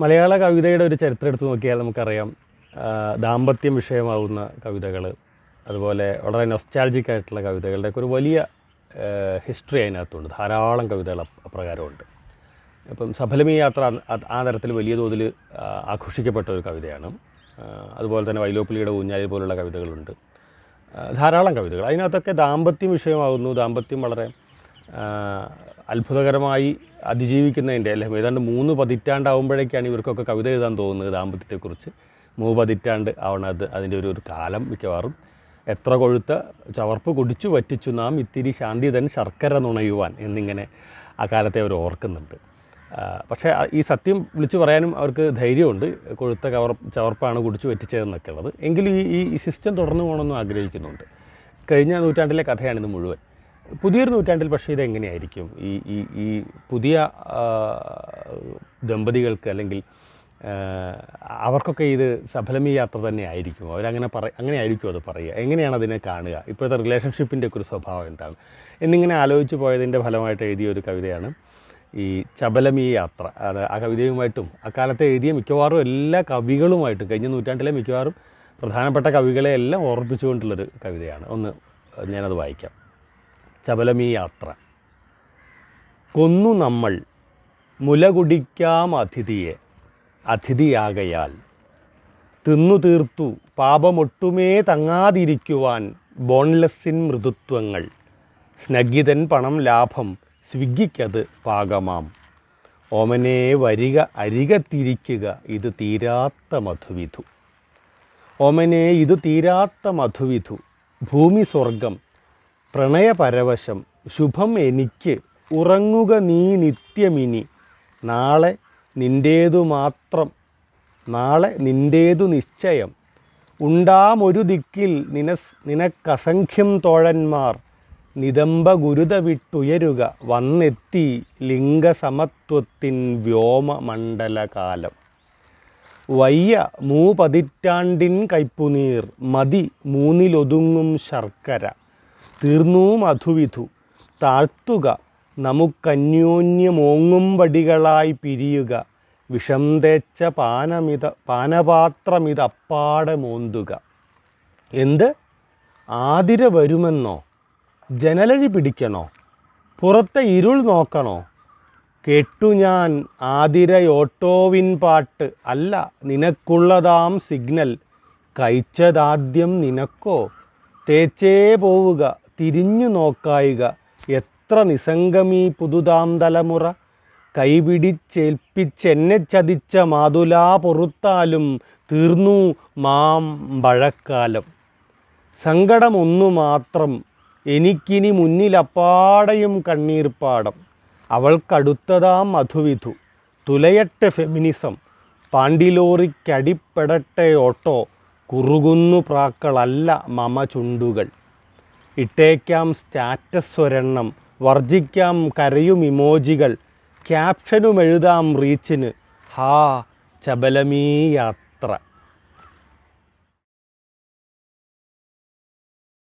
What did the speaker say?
മലയാള കവിതയുടെ ഒരു ചരിത്രം എടുത്ത് നോക്കിയാൽ നമുക്കറിയാം ദാമ്പത്യം വിഷയമാവുന്ന കവിതകൾ അതുപോലെ വളരെ നൊസ്റ്റാൾജിക് ആയിട്ടുള്ള കവിതകളുടെയൊക്കെ ഒരു വലിയ ഹിസ്റ്ററി അതിനകത്തുണ്ട്. ധാരാളം കവിതകൾ അപ്- അപ്രകാരമുണ്ട്. ഇപ്പം സഫലമി യാത്ര ആ തരത്തിൽ വലിയ തോതിൽ ആഘോഷിക്കപ്പെട്ട ഒരു കവിതയാണ്. അതുപോലെ തന്നെ വൈലോപ്പിളിയുടെ ഊഞ്ഞാലി പോലുള്ള കവിതകളുണ്ട്. ധാരാളം കവിതകൾ. അതിനകത്തൊക്കെ ദാമ്പത്യം വിഷയമാകുന്നു ദാമ്പത്യം വളരെ അത്ഭുതകരമായി അതിജീവിക്കുന്നതിന്റെ അല്ലെങ്കിൽ ഏതാണ്ട് മൂന്ന് പതിറ്റാണ്ടാവുമ്പോഴേക്കാണ് ഇവർക്കൊക്കെ കവിത എഴുതാൻ തോന്നുന്നത് ദാമ്പത്യത്തെക്കുറിച്ച്. മൂന്ന് പതിറ്റാണ്ട് ആവണം അത് അതിന്റെ ഒരു ഒരു കാലം മിക്കവാറും. എത്ര കൊഴുത്ത ചവർപ്പ് കുടിച്ചു വറ്റിച്ചു നാം ഇത്തിരി ശാന്തി തൻ ശർക്കര നുണയുവാൻ എന്നിങ്ങനെ ആ കാലത്തെ അവർ ഓർക്കുന്നുണ്ട്. പക്ഷേ ഈ സത്യം വിളിച്ചു പറയാനും അവർക്ക് ധൈര്യമുണ്ട്. കൊഴുത്ത കവർ ചവർപ്പാണ് കുടിച്ചു വറ്റിച്ചതെന്നൊക്കെ ഉള്ളത് എങ്കിലും ഈ ഈ സിസ്റ്റം തുടർന്നു പോകണമെന്ന് ആഗ്രഹിക്കുന്നുണ്ട്. കഴിഞ്ഞ നൂറ്റാണ്ടിലെ കഥയാണിത് മുഴുവൻ. പുതിയൊരു നൂറ്റാണ്ടിൽ പക്ഷേ ഇതെങ്ങനെയായിരിക്കും? ഈ ഈ ഈ പുതിയ ദമ്പതികൾക്ക് അല്ലെങ്കിൽ അവർക്കൊക്കെ ഇത് സഫലമീ യാത്ര തന്നെ ആയിരിക്കും അവരങ്ങനെ പറ അങ്ങനെ ആയിരിക്കും അത് പറയുക? എങ്ങനെയാണ് അതിനെ കാണുക? ഇപ്പോഴത്തെ റിലേഷൻഷിപ്പിന്റെ ഒക്കെ ഒരു സ്വഭാവം എന്താണ്? എന്നിങ്ങനെ ആലോചിച്ച് പോയതിന്റെ ഫലമായിട്ട് എഴുതിയ ഒരു കവിതയാണ് ഈ ചബലമി യാത്ര. അത് ആ കവിതയുമായിട്ടും അക്കാലത്തെ എഴുതിയ മിക്കവാറും എല്ലാ കവികളുമായിട്ടും കഴിഞ്ഞ നൂറ്റാണ്ടിലെ മിക്കവാറും പ്രധാനപ്പെട്ട കവികളെ എല്ലാം ഓർപ്പിച്ചുകൊണ്ടുള്ളൊരു കവിതയാണ്. ഒന്ന് ഞാനത് വായിക്കാം. ചബലമീ യാത്ര കൊന്നു നമ്മൾ മുല കുടിക്കാം അതിഥിയെ. അതിഥിയാകയാൽ തിന്നു തീർത്തു പാപമൊട്ടുമേ തങ്ങാതിരിക്കുവാൻ ബോൺലെസ്സിൻ മൃദുത്വങ്ങൾ. സ്നഗിതൻ പണം ലാഭം സ്വിഗ്ഗിക്കത് പാകമാം. ഓമനെ വരിക അരിക തിരിക്കുക ഇത് തീരാത്ത മധുവിധു. ഓമനെ ഇത് തീരാത്ത മധുവിധു. ഭൂമി സ്വർഗം പ്രണയപരവശം ശുഭം എനിക്ക്. ഉറങ്ങുക നീ നിത്യമിനി. നാളെ നിന്റേതു മാത്രം. നാളെ നിന്റേതു നിശ്ചയം. ഉണ്ടാമൊരു ദിക്കിൽ നിനസ് നിനക്കസംഖ്യം തോഴന്മാർ. നിതംബ ഗുരുത വിട്ടുയരുക വന്നെത്തി ലിംഗസമത്വത്തിൻ വ്യോമമണ്ഡലകാലം. വയ്യ മൂപതിറ്റാണ്ടിൻ കൈപ്പുനീർ. മതി മൂന്നിലൊതുങ്ങും ശർക്കര. തീർന്നൂ മധുവിധു. താഴ്ത്തുക നമുക്കന്യോന്യമോങ്ങും വടികളായി പിരിയുക. വിഷം തേച്ച പാനമിത പാനപാത്രമിതപ്പാടെ മോന്തുക. എന്ത്? ആതിര വരുമെന്നോ? ജനലഴി പിടിക്കണോ? പുറത്തെ ഇരുൾ നോക്കണോ? കേട്ടു ഞാൻ ആതിരയോട്ടോവിൻ പാട്ട്. അല്ല നിനക്കുള്ളതാം സിഗ്നൽ. കഴിച്ചതാദ്യം നിനക്കോ? തേച്ചേ പോവുക. തിരിഞ്ഞു നോക്കായിക. എത്ര നിസംഗമീ പുതുതാം തലമുറ കൈപിടിച്ചേൽപ്പിച്ചെന്നെ ചതിച്ച മാതുലാ പൊറുത്താലും തീർന്നു മാം മഴക്കാലം സങ്കടമൊന്നു മാത്രം എനിക്കിനി മുന്നിലപ്പാടയും കണ്ണീർപ്പാടം. അവൾക്കടുത്തതാം മധുവിധു. തുലയട്ടെ ഫെമിനിസം. പാണ്ടിലോറിക്കടിപ്പെടട്ടെ ഓട്ടോ. കുറുകുന്നു പ്രാക്കളല്ല മമ ചുണ്ടുകൾ. ഇട്ടേക്കാം സ്റ്റാറ്റസ് ഒരെണ്ണം വർജിക്കാം കരയും ഇമോജികൾ ക്യാപ്ഷനും എഴുതാം റീച്ചിന്. ഹാ ചബലമീ യാത്ര.